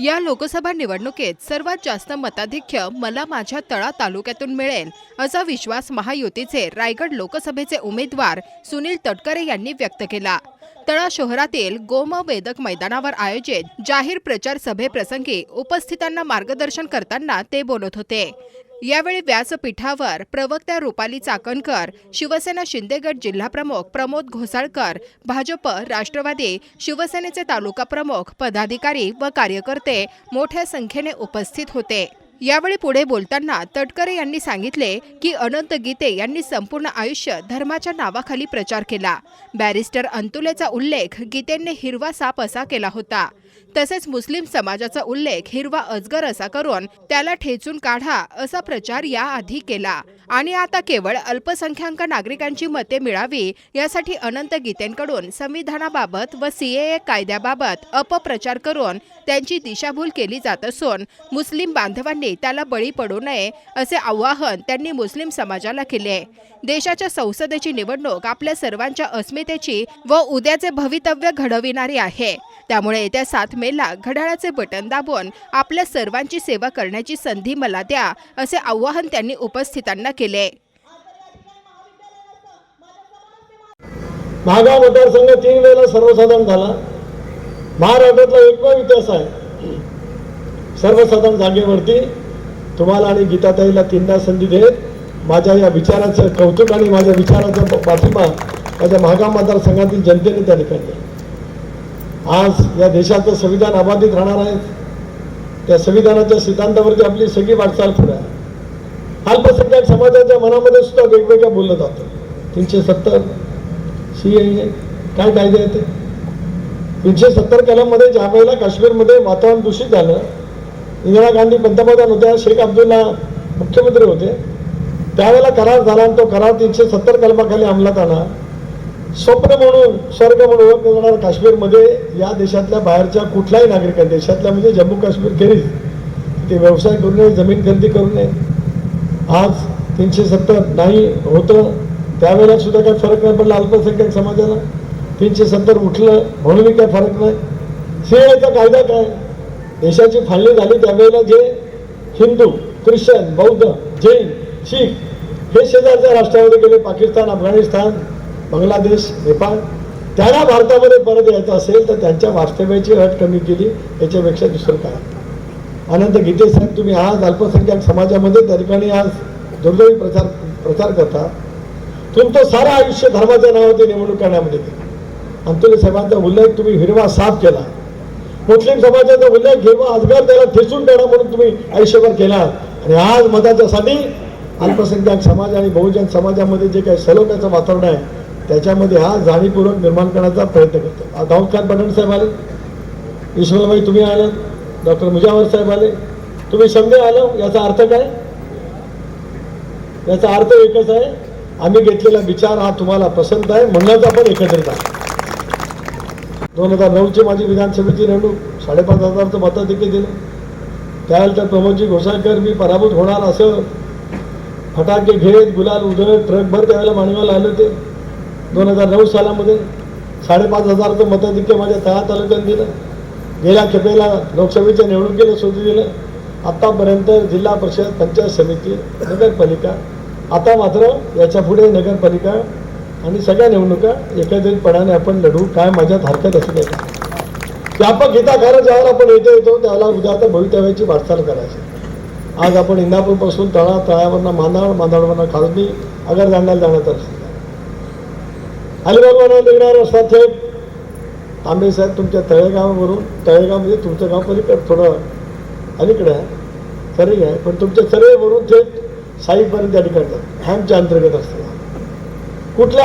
या लोकसभा निवडणुकीत सर्वात जास्त मताधिक्य मला माझ्या तळा तालुक्यातून मिळेल असा विश्वास महायुतीचे रायगड लोकसभेचे उमेदवार सुनील तटकरे यांनी व्यक्त केला. तळा शहरातील गोम वेदक मैदानावर आयोजित जाहीर प्रचार सभेप्रसंगी उपस्थितांना मार्गदर्शन करताना ते बोलत होते. यावेळी व्यासपीठावर प्रवक्त्या रुपाली चाकणकर शिवसेना शिंदेगड जिल्हाप्रमुख प्रमोद घोसाळकर भाजप राष्ट्रवादी शिवसेनेचे तालुका प्रमुख पदाधिकारी व कार्यकर्ते मोठ्या संख्येने उपस्थित होते. यावेळी पुढे बोलताना तटकरे यांनी सांगितले की अनंत गीते यांनी संपूर्ण आयुष्य धर्माच्या नावाखाली प्रचार केला. बॅरिस्टर अंतुलेचा उल्लेख गीतेंनी हिरवा साप असा केला होता. तसेच मुस्लिम समाजाचा उल्लेख हिरवा अजगर असा करून त्याला ठेचून काढा असा प्रचार याआधी केला. आणि आता केवळ अल्पसंख्याक नागरिकांची मते मिळावी यासाठी अनंत गीतेंकडून संविधानाबाबत व सीएए कायद्याबाबत अपप्रचार करून त्यांची दिशाभूल केली जात असून मुस्लिम बांधवांनी त्याला बळी पडू नये असे आवाहन त्यांनी मुस्लिम समाजाला केले देशाच्या संसदेची निवडणूक आपल्या सर्वांच्या अस्मितेची व उद्याचे भवितव्य घडविणारी आहे. त्यामुळे येत्या सात मेला घड्याळाचे बटन दाबून आपल्या सर्वांची सेवा करण्याची संधी मला द्या असे आवाहन त्यांनी उपस्थितांना केले महागाव मतदारसंघ तीन वेळेला सर्वसाधारण झाला. महाराष्ट्रातला एकमेव इतिहास आहे. सर्वसाधारण जागेवरती तुम्हाला आणि गीताताईला तीनदा संधी देत माझ्या या विचाराचं कौतुक आणि माझ्या विचाराचा पाठिंबा माझ्या महागाव मतदारसंघातील जनतेने त्या ठिकाणी आज या देशाचं संविधान अबाधित राहणार आहे. त्या संविधानाच्या सिद्धांतावरती आपली सगळी वाटचाल पुढे आहे. अल्पसंख्याक समाजाच्या मनामध्ये सुद्धा वेगवेगळ्या बोललं जातं. तीनशे सत्तर सी ए काय कायदे आहेत ते? तीनशे सत्तर कलममध्ये ज्या वेळेला काश्मीरमध्ये वातावरण दूषित झालं इंदिरा गांधी पंतप्रधान होत्या शेख अब्दुल्ला मुख्यमंत्री होते. त्यावेळेला करार झाला आणि तो करार तीनशे सत्तर कलमाखाली अंमलात आला स्वप्न म्हणून स्वर्ग म्हणून ओळखलं जाणार काश्मीरमध्ये या देशातल्या बाहेरच्या कुठल्याही नागरिकांनी देशातल्या म्हणजे जम्मू काश्मीर खेरीज ते व्यवसाय करू नये जमीन खरेदी करू नये. आज तीनशे सत्तर नाही होतं. त्यावेळेला सुद्धा काही फरक नाही पडला अल्पसंख्याक समाजाला. तीनशे सत्तर उठलं म्हणूनही काही फरक नाही. सीएचा कायदा काय? देशाची फाळणी झाली त्यावेळेला जे हिंदू ख्रिश्चन बौद्ध जैन शीख हे शेजारच्या राष्ट्रामध्ये गेले पाकिस्तान अफगाणिस्तान बांगलादेश नेपाळ. त्यांना भारतामध्ये परत यायचं असेल तर त्यांच्या वास्तव्याची अट कमी केली याच्यापेक्षा दुसरं काय? अनंत गीते साहेब तुम्ही आज अल्पसंख्याक समाजामध्ये त्या ठिकाणी आज दुर्दैवी प्रचार प्रचार करता. तुमचं सारं आयुष्य धर्माच्या नावाची निवडणूक करण्यामध्ये अंतुले साहेबांचा उल्लेख तुम्ही हिरवा साफ केला. मुस्लिम समाजाचा उल्लेख घेऊन आजगार त्याला ठेचून देणार म्हणून तुम्ही आयुष्यभर केला आणि आज मताच्यासाठी अल्पसंख्याक समाज आणि बहुजन समाजामध्ये जे काही सलोख्याचं वातावरण आहे त्याच्यामध्ये हा जाणीवपूर्वक निर्माण करण्याचा प्रयत्न करतो. दाऊद खान पठाण साहेब आले. विश्वलभाई तुम्ही आलात डॉक्टर मुजावर साहेब आले. तुम्ही समजे आलो. याचा अर्थ काय? याचा अर्थ एकच आहे. आम्ही घेतलेला विचार हा तुम्हाला पसंत आहे. म्हणण्याचा आपण एकत्रित आहे दोन हजार नऊची माझी विधानसभेची निवडणूक साडेपाच हजारचं मताधिक्य दिलं. त्यावेळेला प्रमोदजी घोसाळकर मी पराभूत होणार असं फटाके घेत गुलाल उधळत ट्रकभर त्यावेळेला मांडवायला आले होते. दोन हजार नऊ सालामध्ये साडेपाच हजारचं मताधिक्य माझ्या तळा तालुक्यात दिलं. गेल्या खेपेला लोकसभेच्या निवडणुकीला सुरू दिलं. आत्तापर्यंत जिल्हा परिषद पंचायत समिती नगरपालिका आता मात्र याच्यापुढे नगरपालिका आणि सगळ्या निवडणुका एकत्रितपणाने आपण लढू. काय माझ्यात हरकत असू नाही व्यापक हिताखारं ज्यावर आपण येथे येतो त्याला उद्या आता भवितव्याची वाटचाल करायची. आज आपण इंदापूरपासून तळा तळ्यावरनं मांदाळ मांदाळवरनं खालनी अगर जाण्याला जाणार रस्ता अलिबागवरनं निघणार रस्ता थेट तांबे साहेब तुमच्या तळेगावावरून तळेगाव म्हणजे तुमचं गाव पलीकडे थोडं अलीकडे आहे तरी आहे पण तुमच्या सरेवरून थेट साईपर्यंत त्या ठिकाणी जातं हॅमच्या अंतर्गत असतात कुठल्या